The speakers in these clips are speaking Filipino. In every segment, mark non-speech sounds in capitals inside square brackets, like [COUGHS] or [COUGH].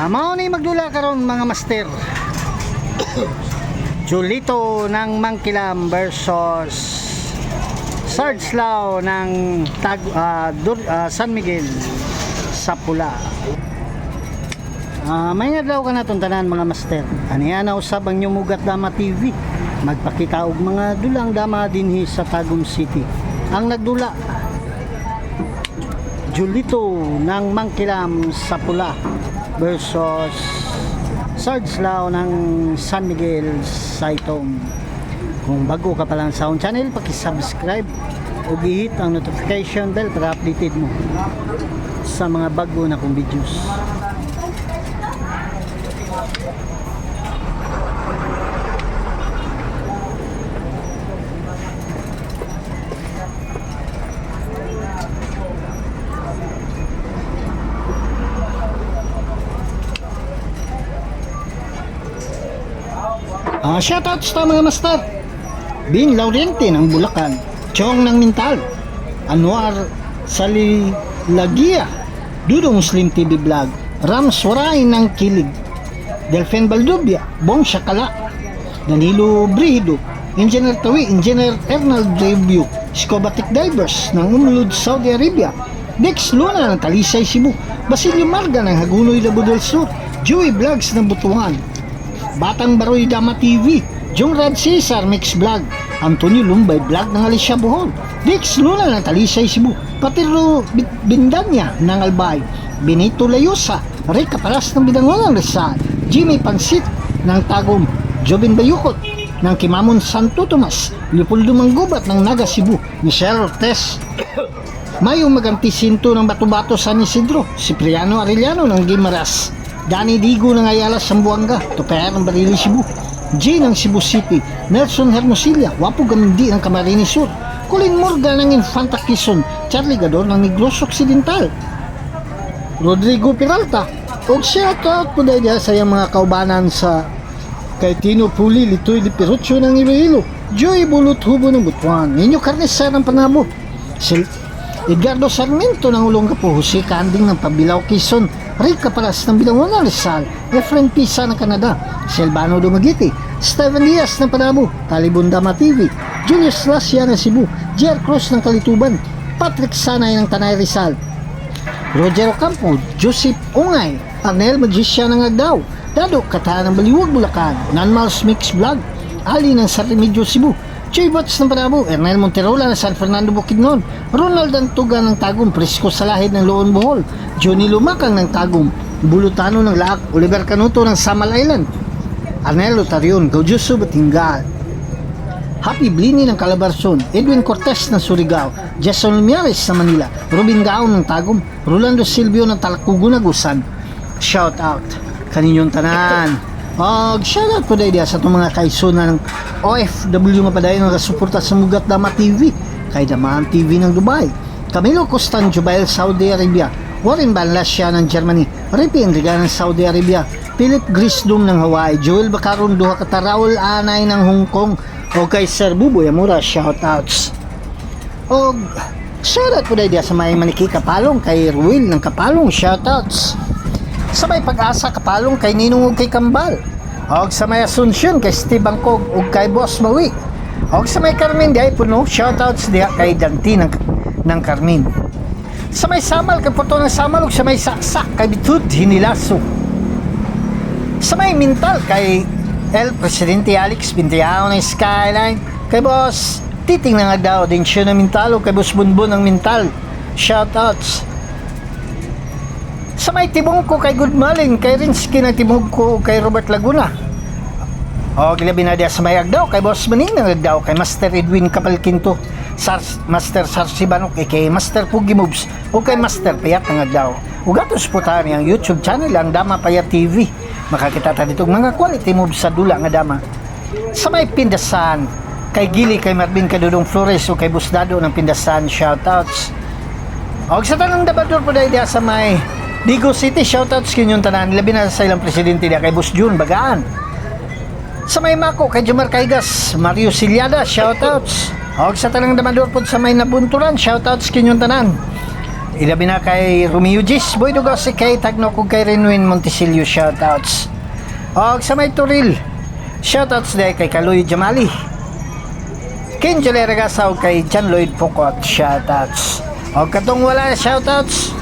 Ah, mao ni magdula karon mga master. [COUGHS] Julito ng Mangkilam versus Sarge Lao ng Tag, ah, Dur- ah, San Miguel sa Pula. Ah, may adlaw ka natong tanan mga master. Aniya na usab ang Nyumugat Dama TV. Magpakita og mga dulang dama dinhi sa Tagum City. Ang nagdula Julito ng Mangkilam sa Pula versus Sarge Lao ng San Miguel Saitong. Kung bago ka pa lang sa akong channel, paki-subscribe o gihit ang notification bell para updated mo sa mga bago na kong videos. Ah, shoutouts sa mga master. Bin Laurente ng Bulacan, Chong ng Mintal, Anwar Salilagia, Dudo Muslim TV Vlog, Rams Waray ng Kilig, Delphin Baldubia, Bong Shakala, Danilo Brihido, Engineer Tawi, Engineer Ernald Review, Scobatic Divers ng Umlud, Saudi Arabia, Dex Luna ng Talisay, Cebu, Basilio Marga ng Hagunoy, Labo del Sur, Joey Vlogs ng Butuan, Batang Baroy Dama TV, Jong Rad Cesar Mix Vlog, Antonio Lumbay Vlog ng Alicia Bohol, Dix Luna ng Talisay Cebu, Patiro Bi- Bindanya ng Albay, Benito Layosa, Rick Caparas ng Bidangonan Rizal, Jimmy Pansit ng Tagum, Jobin Bayukot ng Kimamon Santo Tomas, Leopoldo Manggubat ng Naga Cebu, Michelle Ortez, [COUGHS] Mayong Magantisinto ng Bato-Bato San Isidro, Cipriano Arellano ng Gimaras, Danny Digo ng Ayala Sambuanga, Toper ng Barili Cebu, J ng Cebu City, Nelson Hermosilla, Wapo Gamindi ng Camarines Sur, Colin Morgan ng Infanta Quezon, Charlie Gador ng Negros Occidental, Rodrigo Peralta, o shoutout po dahil sa iyang mga kaubanan sa kay Tino Puli, Litoy Lipirucho ng Iloilo, Joy Bulot Hubo ng Butuan, Ninyo Carnesar ng Panabo, Sil Edgardo Sarmiento ng Olongapo, Jose Canding ng Pabilao Quezon, Rick Caparas ng Bilangonan Rizal, Efren Pisa ng Canada, Silvano Dumagiti, Steven Diaz ng Panabo, Talibon Dama TV, Julius Lasya ng Cebu, Jer Cruz ng Kalituban, Patrick Sanay ng Tanay Rizal, Roger Ocampo, Joseph Ungay, Arnel Magisya ng Agdao, Dado Kataan ng Baliwag, Bulacan, Nanmals Mix Vlog, Ali ng Sartimidyo, Cebu, Choy Bots ng Panabo, Ernel Monterola ng San Fernando Bukidnon, Ronald Antuga ng Tagum, Prisco Salahid ng Loon Bohol, Johnny Lumakang ng Tagum, Bulutano ng Laak, Oliver Canuto ng Samal Island, Arnel Otarion, Gaudiuso Batingal, Happy Blini ng Calabarzon, Edwin Cortez ng Surigao, Jason Lumiares sa Manila, Robin Gaon ng Tagum, Rolando Silvio ng Talakugunagusan. Shout out kaninyong tanan. Og shout out po dahil sa itong mga kaisuna ng OFW nga padayon nga suporta sa Mugat Dama TV, kay Damaan TV ng Dubai, Camilo Costan Jubail Saudi Arabia, Warren Banlasya ng Germany, Ricky Enriga ng Saudi Arabia, Philip Grisdom ng Hawaii, Joel Bacaron Duha Kataraul Anay ng Hong Kong, o kay Sir Buboy Amura, shoutouts. O shoutout po dahil sa may maniki kapalong kay Ruel ng kapalong, shoutouts. Sa may pag-asa kapalong kay Ninong kay Kambal. O sa may Asunsyon kay Steve Bangkog ug kay Boss Mawi. O sa may Carmen di ay puno, shoutouts diha kay Danti ng, ng Carmen. Sa may Samal kay Porto ng Samal ug sa may Saksak kay Bitud Hinilaso. Sa may Mintal kay El Presidente Alex Bintiao ng Skyline. Kay Boss Titing nga daw din siya ng Mintal o kay Boss Bunbun ng Mintal. Shoutouts. Sa may tibong ko kay Good Malin, kay Rinsky na tibong ko kay Robert Laguna. O gilabi na diya sa may agdaw kay Boss Maning ng agdaw kay Master Edwin Kapalkinto. Sar Master Sarsibanok eh, kay Master Pugi Moves o kay Master Payat ng agdaw. Ugatos po tayo niyang YouTube channel ang Dama Payat TV. Makakita tayo dito mga quality moves sa dula nga dama. Sa may pindasan, kay Gili, kay Marvin Kadudong Flores o kay Busdado ng pindasan, shoutouts. Og sa tanang dabador po dahil sa may Digo City, shoutouts kinyong tanan. Labi na sa ilang presidente diya kay Bus June, Bagaan. Sa may Mako, kay Jumar Kaigas, Mario Silyada, shoutouts. Og sa tanang dabador po sa may Nabunturan, shoutouts kinyong tanan. Ilabi na kay Romeo Gis, Boy Dugosi, kay Tagno kog kay Renwin Montesilio shoutouts. Og sa may Turil, shoutouts day kay Kaloy Jamali. Ken Jole Regasaw kay John Lloyd Pocot, shoutouts. Og katong wala shoutouts,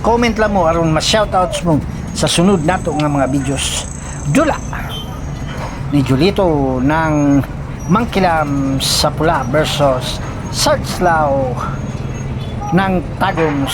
comment lang mo aron mas shoutouts mo sa sunod nato nga mga videos. Dula ni Julito ng Mangkilam sa Pula versus Sartslaw ng Tagum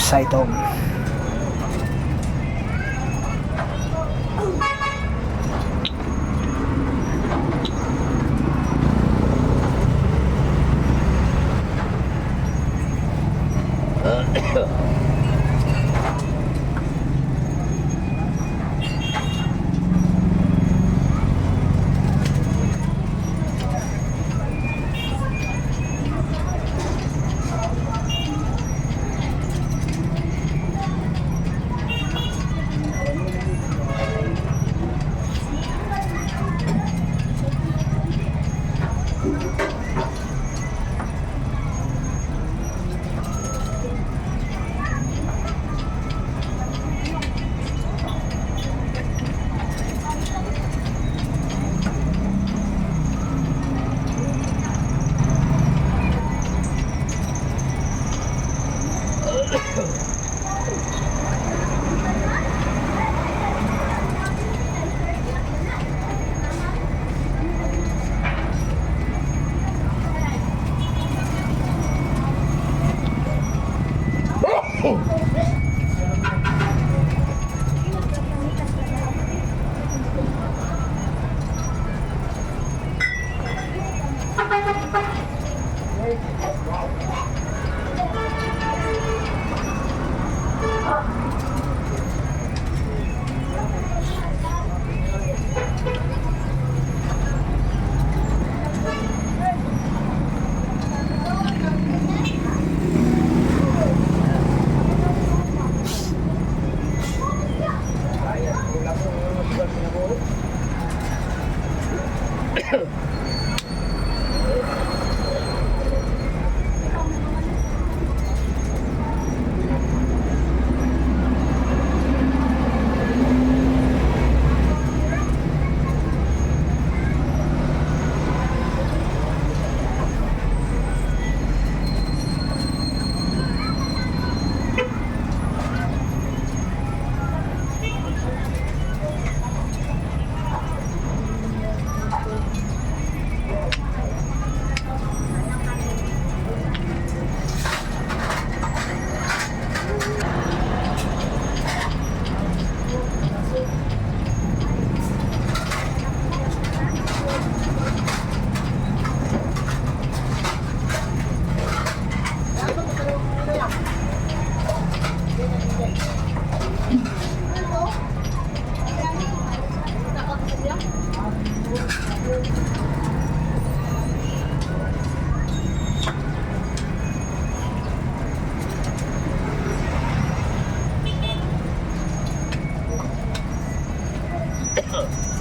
Saitong. Ay,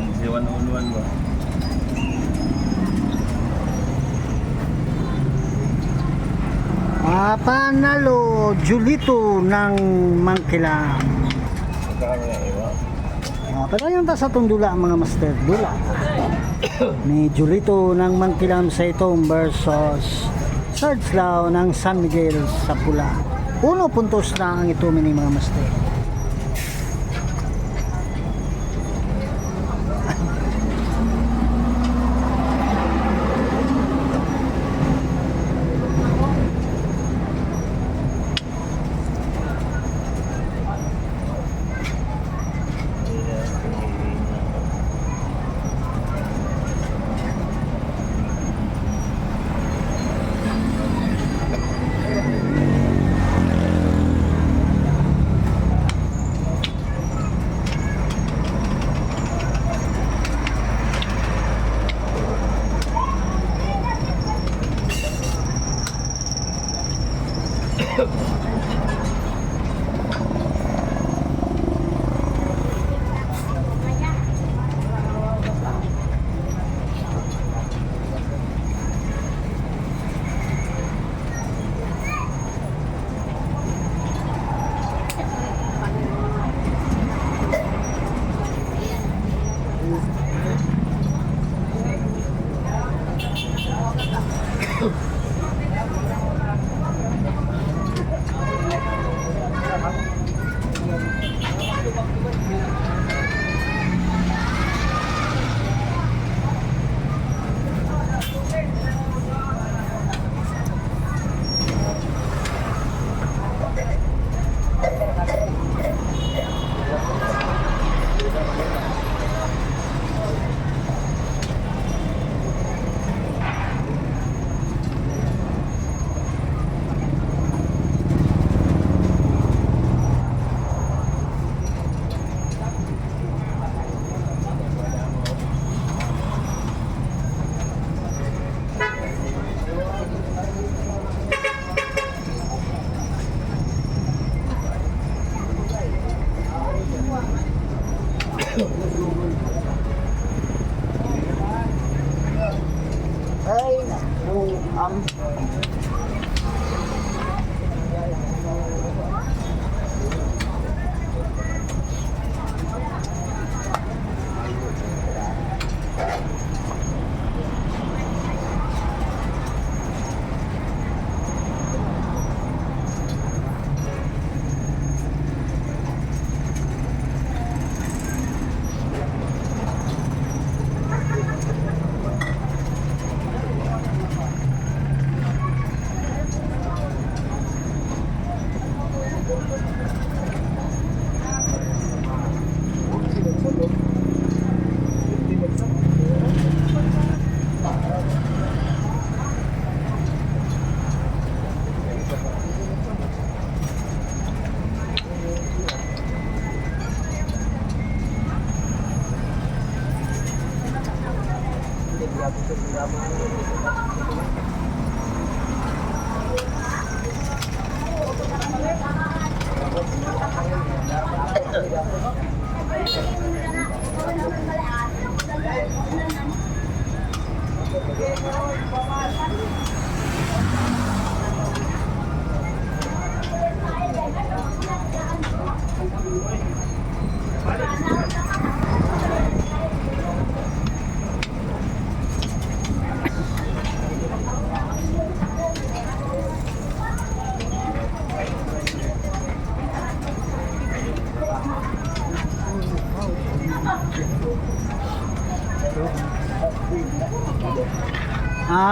ang siwan-unuan mo. Ah, panalo Julito ng Mangkilam. Magkano nga iwa? Ah, pero yung ta sa itong dula mga master, dula. Ni Julito ng Mangkilam sa itong versus Sarge Lao ng San Miguel sa Pula. Uno puntos na ang ito mini mga master. Ay, naku, Tama.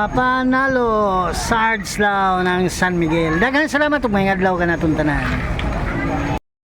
Ang Ah, panalo Sarge Lao ng San Miguel. Daghang salamat ug mga adlaw ka natong tanan.